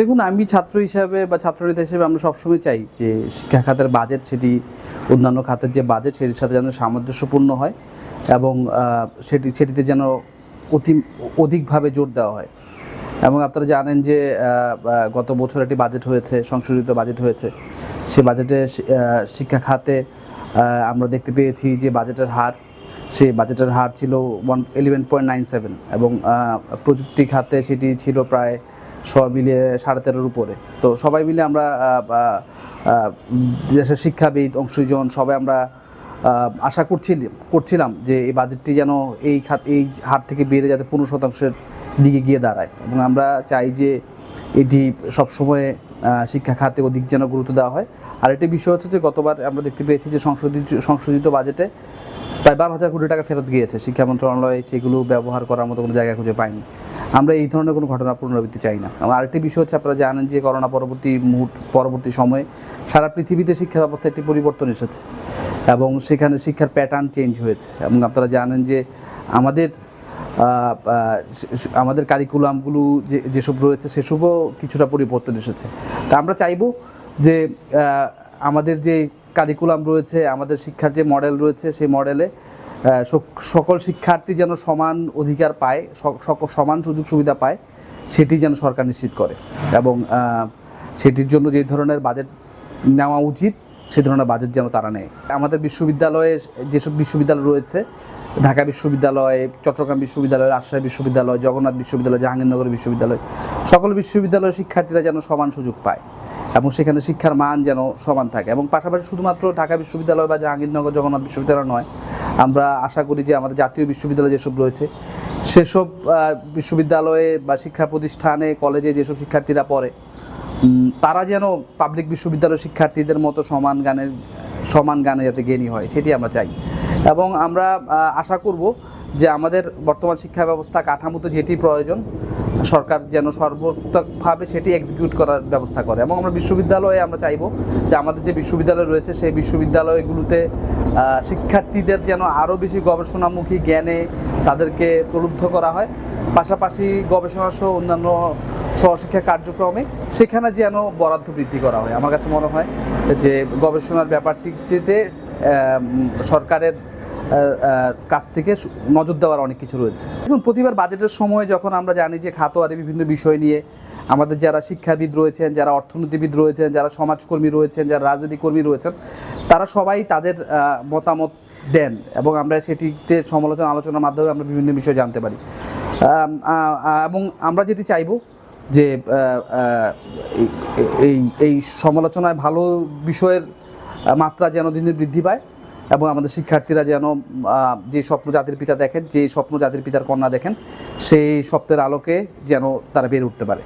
দেখুন, আমি ছাত্র হিসাবে বা ছাত্রনেতা হিসেবে আমরা সবসময় চাই যে শিক্ষা খাতের বাজেট সেটি, অন্যান্য খাতের যে বাজেট সেটির সাথে যেন সামঞ্জস্যপূর্ণ হয় এবং সেটি, সেটিতে যেন অতি, অধিকভাবে জোর দেওয়া হয়। এবং আপনারা জানেন যে গত বছর একটি বাজেট হয়েছে, সংশোধিত বাজেট হয়েছে। সে বাজেটে শিক্ষা খাতে আমরা দেখতে পেয়েছি যে বাজেটের হার সেই বাজেটের হার ছিল one eleven point nine seven এবং প্রযুক্তি খাতে সেটি ছিল প্রায় সব মিলিয়ে সাড়ে তেরোর উপরে। তো সবাই মিলে আমরা দেশের শিক্ষাবিদ, অংশজন সবাই আমরা আশা করছিলাম করছিলাম যে এই বাজেটটি যেন এই খাত, এই হার থেকে বেড়ে যাতে পনেরো শতাংশের দিকে গিয়ে দাঁড়ায়। এবং আমরা চাই যে এটি সবসময় শিক্ষা খাতে অধিক যেন গুরুত্ব দেওয়া হয়। আর একটি বিষয় হচ্ছে যে গতবার আমরা দেখতে পেয়েছি যে সংশোধিত সংশোধিত বাজেটে প্রায় বারো হাজার কোটি টাকা ফেরত গিয়েছে। শিক্ষা মন্ত্রণালয় সেগুলো ব্যবহার করার মতো কোনো জায়গা খুঁজে পায়নি। আমরা এই ধরনের কোনো ঘটনা পুনরাবৃত্তি চাই না। এবং আরেকটি বিষয় হচ্ছে আপনারা জানেন যে করোনা পরবর্তী মুহূর্ত, পরবর্তী সময়ে সারা পৃথিবীতে শিক্ষা ব্যবস্থা একটি পরিবর্তন এসেছে এবং সেখানে শিক্ষার প্যাটার্ন চেঞ্জ হয়েছে। এবং আপনারা জানেন যে আমাদের আমাদের কারিকুলামগুলো যে, যেসব রয়েছে সেসবও কিছুটা পরিবর্তন এসেছে। তা আমরা চাইব যে আমাদের যে কারিকুলাম রয়েছে, আমাদের শিক্ষার যে মডেল রয়েছে, সেই মডেলে সকল শিক্ষার্থী যেন সমান অধিকার পায় সমান সুযোগ সুবিধা পায়, সেটি যেন সরকার নিশ্চিত করে। এবং সেটির জন্য যে ধরনের বাজেট নেওয়া উচিত সেই ধরনের বাজেট যেন তারা নেয়। আমাদের বিশ্ববিদ্যালয়ে যেসব বিশ্ববিদ্যালয় রয়েছে, ঢাকা বিশ্ববিদ্যালয়, চট্টগ্রাম বিশ্ববিদ্যালয়, রাজশাহী বিশ্ববিদ্যালয়, জগন্নাথ বিশ্ববিদ্যালয়, জাহাঙ্গীরনগর বিশ্ববিদ্যালয়, সকল বিশ্ববিদ্যালয়ের শিক্ষার্থীরা যেন সমান সুযোগ পায় এবং সেখানে শিক্ষার মান যেন সমান থাকে। এবং পাশাপাশি শুধুমাত্র ঢাকা বিশ্ববিদ্যালয় বা জাহাঙ্গীরনগর, জগন্নাথ বিশ্ববিদ্যালয় নয় আমরা আশা করি যে আমাদের জাতীয় বিশ্ববিদ্যালয় যেসব রয়েছে, সেসব বিশ্ববিদ্যালয়ে বা শিক্ষা প্রতিষ্ঠানে, কলেজে যেসব শিক্ষার্থীরা পড়ে তারা যেন পাবলিক বিশ্ববিদ্যালয়ের শিক্ষার্থীদের মতো সমান গানের সমান গানে যাতে জ্ঞানী হয়, সেটি আমরা চাই। এবং আমরা আশা করব যে আমাদের বর্তমান শিক্ষা ব্যবস্থা কাঠামোতে যেটি প্রয়োজন, সরকার যেন সর্বোত্তকভাবে সেটি এক্সিকিউট করার ব্যবস্থা করে। এবং আমরা বিশ্ববিদ্যালয়ে আমরা চাইব যে আমাদের যে বিশ্ববিদ্যালয় রয়েছে, সেই বিশ্ববিদ্যালয়গুলোতে শিক্ষার্থীদের যেন আরও বেশি গবেষণামুখী জ্ঞানে তাদেরকে প্রলুব্ধ করা হয়। পাশাপাশি গবেষণা সহ অন্যান্য সহশিক্ষা কার্যক্রমে সেখানে যেন বরাদ্দ বৃদ্ধি করা হয়। আমার কাছে মনে হয় যে গবেষণার ব্যাপারটিতে সরকারের কাছ থেকে নজর দেওয়ার অনেক কিছু রয়েছে। দেখুন, প্রতিবার বাজেটের সময় যখন আমরা জানি যে খাতোয়ারি বিভিন্ন বিষয় নিয়ে আমাদের যারা শিক্ষাবিদ রয়েছেন, যারা অর্থনীতিবিদ রয়েছেন, যারা সমাজকর্মী রয়েছেন, যারা রাজনীতি কর্মী রয়েছেন, তারা সবাই তাদের মতামত দেন এবং আমরা সেটিতে সমালোচনা, আলোচনার মাধ্যমে আমরা বিভিন্ন বিষয় জানতে পারি। এবং আমরা যেটি চাইব যে এই- এই সমালোচনায় ভালো বিষয়ের মাত্রা যেন দিন বৃদ্ধি পায়। এবং আমাদের শিক্ষার্থীরা যেন যে স্বপ্ন জাতির পিতা দেখেন, যে স্বপ্ন জাতির পিতার কন্যা দেখেন, সেই স্বপ্নের আলোকে যেন তারা বের উঠতে পারে।